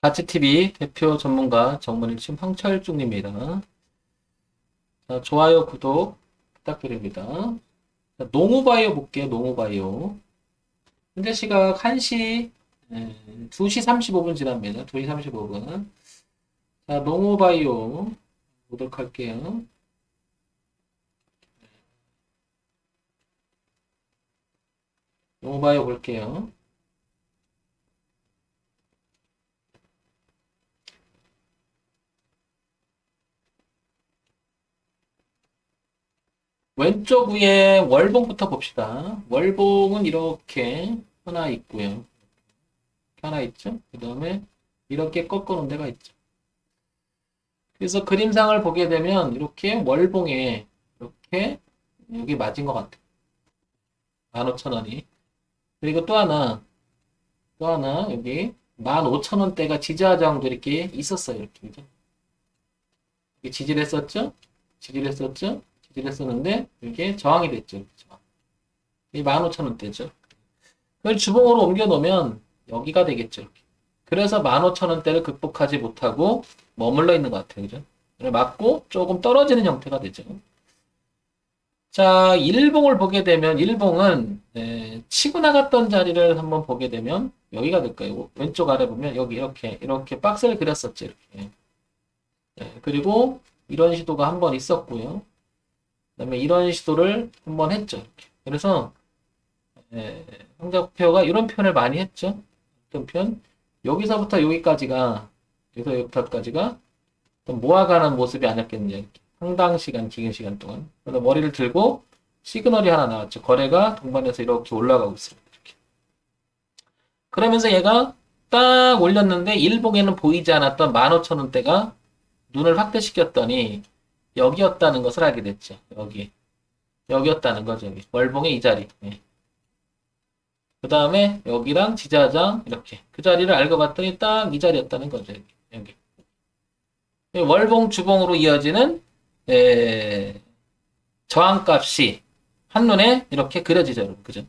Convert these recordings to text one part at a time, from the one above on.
가치TV 대표 전문가 정문일침 황철중입니다. 자, 좋아요, 구독 부탁드립니다. 자, 농우바이오 볼게요, 농우바이오. 현재 시각 1시, 에, 2시 35분 지납니다. 2시 35분. 자, 농우바이오 보도록 할게요. 농우바이오 볼게요. 왼쪽 위에 월봉부터 봅시다. 월봉은 이렇게 하나 있고요. 하나 있죠? 그 다음에 이렇게 꺾어 놓은 데가 있죠. 그래서 그림상을 보게 되면 이렇게 월봉에 이렇게 여기 맞은 것 같아요. 15,000원이. 그리고 또 하나, 또 하나 여기 15,000원대가 지지하장도 이렇게 있었어요. 이렇게. 이게 지지를 했었죠? 지지를 했었죠? 했었는데 이게 저항이 됐죠. 이 15,000원대죠. 그걸 주봉으로 옮겨 놓으면 여기가 되겠죠. 이렇게. 그래서 15,000원대를 극복하지 못하고 머물러 있는 것 같아요. 그죠? 맞고 조금 떨어지는 형태가 되죠. 자, 일봉을 보게 되면 일봉은 에, 치고 나갔던 자리를 한번 보게 되면 여기가 될까요? 왼쪽 아래 보면 여기 이렇게 이렇게 박스를 그렸었죠. 이렇게. 예, 그리고 이런 시도가 한번 있었고요. 그다음에 이런 시도를 한번 했죠. 그래서 예, 황자표가 이런 표현을 많이 했죠. 어떤 표현? 여기서부터 여기까지가 여기서 여기까지가 좀 모아가는 모습이 아니었겠냐. 이렇게. 상당 시간, 긴 시간 동안. 그래서 머리를 들고 시그널이 하나 나왔죠. 거래가 동반해서 이렇게 올라가고 있습니다. 이렇게. 그러면서 얘가 딱 올렸는데 일봉에는 보이지 않았던 15,000원대가 눈을 확대시켰더니 여기였다는 것을 알게 됐죠. 여기. 여기였다는 거죠. 여기. 월봉의 이 자리. 그 다음에 여기랑 지자장 이렇게. 그 자리를 알고 봤더니 딱 이 자리였다는 거죠. 여기. 여기. 월봉 주봉으로 이어지는 에, 저항값이 한눈에 이렇게 그려지죠. 여러분. 그죠?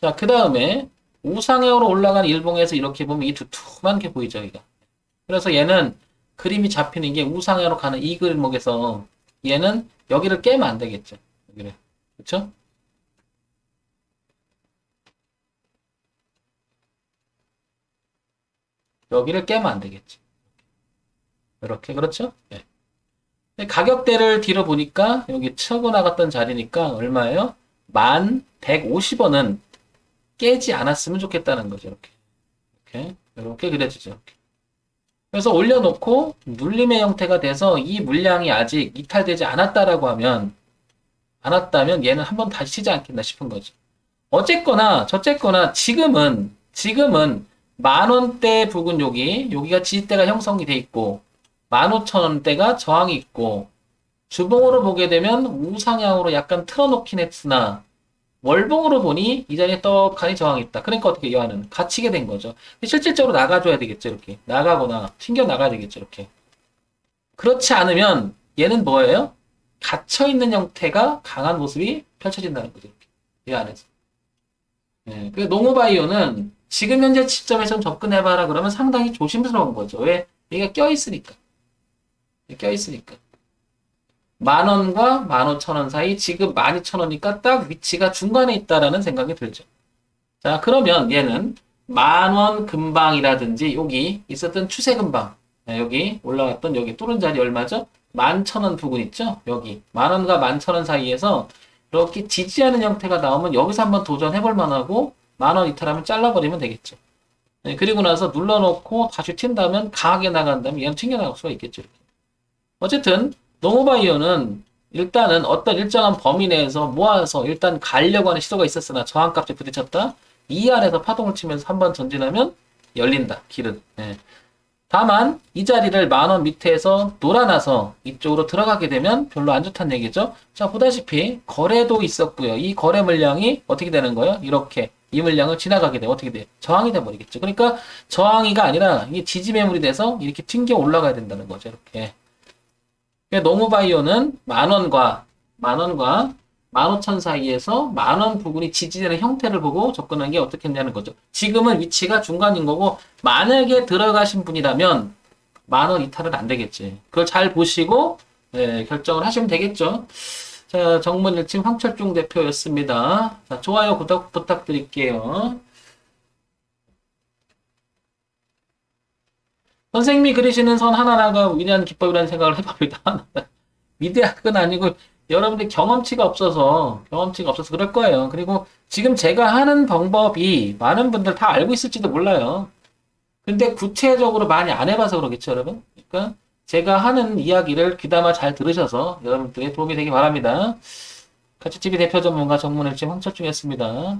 자, 그 다음에 우상향으로 올라간 일봉에서 이렇게 보면 이 두툼한 게 보이죠. 여기가. 그래서 얘는 그림이 잡히는 게 우상향으로 가는 이 길목에서 얘는 여기를 깨면 안 되겠죠. 여기를. 그렇죠? 여기를 깨면 안 되겠죠. 이렇게 그렇죠? 네. 가격대를 뒤로 보니까 여기 치고 나갔던 자리니까 얼마예요? 1150원은 깨지 않았으면 좋겠다는 거죠. 이렇게. 이렇게. 이렇게 그려지죠. 이렇게. 그래서 올려놓고 눌림의 형태가 돼서 이 물량이 아직 이탈되지 않았다라고 하면 않았다면 얘는 한번 다시 치지 않겠나 싶은 거죠. 어쨌거나 저쨌거나 지금은 지금은 만 원대 부근 여기 여기가 지지대가 형성이 돼 있고 15,000원대가 저항이 있고 주봉으로 보게 되면 우상향으로 약간 틀어놓긴 했으나 월봉으로 보니 이 자리에 떡하니 저항이 있다. 그러니까 어떻게 여하는 갇히게 된 거죠. 실질적으로 나가줘야 되겠죠. 이렇게 나가거나 튕겨 나가야 되겠죠. 이렇게 그렇지 않으면 얘는 뭐예요? 갇혀 있는 형태가 강한 모습이 펼쳐진다는 거죠. 이렇게 이 안에서. 네, 그 농우바이오는 지금 현재 시점에서 접근해봐라 그러면 상당히 조심스러운 거죠. 왜? 얘가 껴있으니까. 껴있으니까. 만 원과 만 오천 원 사이 지금 만 이천 원이니까 딱 위치가 중간에 있다라는 생각이 들죠. 자, 그러면 얘는 만 원 근방이라든지 여기 있었던 추세 근방, 네, 여기 올라갔던 여기 뚫은 자리 얼마죠? 만 천 원 부근 있죠? 여기 만 원과 만 천 원 사이에서 이렇게 지지하는 형태가 나오면 여기서 한번 도전해볼 만하고 만 원 이탈하면 잘라버리면 되겠죠. 네, 그리고 나서 눌러놓고 다시 튄다면 강하게 나간다면 얘는 튕겨나갈 수가 있겠죠. 어쨌든 농오바이오는 일단은 어떤 일정한 범위 내에서 모아서 일단 가려고 하는 시도가 있었으나 저항값에 부딪혔다. 이 안에서 파동을 치면서 한 번 전진하면 열린다. 길은. 예. 다만 이 자리를 만원 밑에서 놀아나서 이쪽으로 들어가게 되면 별로 안 좋다는 얘기죠. 자 보다시피 거래도 있었고요. 이 거래 물량이 어떻게 되는 거예요? 이렇게 이 물량을 지나가게 되면 어떻게 돼? 저항이 돼 버리겠죠. 그러니까 저항이가 아니라 이게 지지 매물이 돼서 이렇게 튕겨 올라가야 된다는 거죠. 이렇게. 농우바이오는 만원과, 만원과 15,000 사이에서 만원 부근이 지지되는 형태를 보고 접근한 게 어떻게 했냐는 거죠. 지금은 위치가 중간인 거고 만약에 들어가신 분이라면 만원 이탈은 안 되겠지. 그걸 잘 보시고 예, 결정을 하시면 되겠죠. 자, 정문 일침 황철중 대표였습니다. 자, 좋아요, 구독 부탁드릴게요. 선생님이 그리시는 선 하나하나가 위대한 기법이라는 생각을 해봅니다. 위대학은 아니고 여러분들 경험치가 없어서 경험치가 없어서 그럴 거예요. 그리고 지금 제가 하는 방법이 많은 분들 다 알고 있을지도 몰라요. 근데 구체적으로 많이 안 해봐서 그러겠죠, 여러분. 그러니까 제가 하는 이야기를 귀담아 잘 들으셔서 여러분들의 도움이 되기 바랍니다. 가치TV 대표 전문가 정문일침 황철중이었습니다.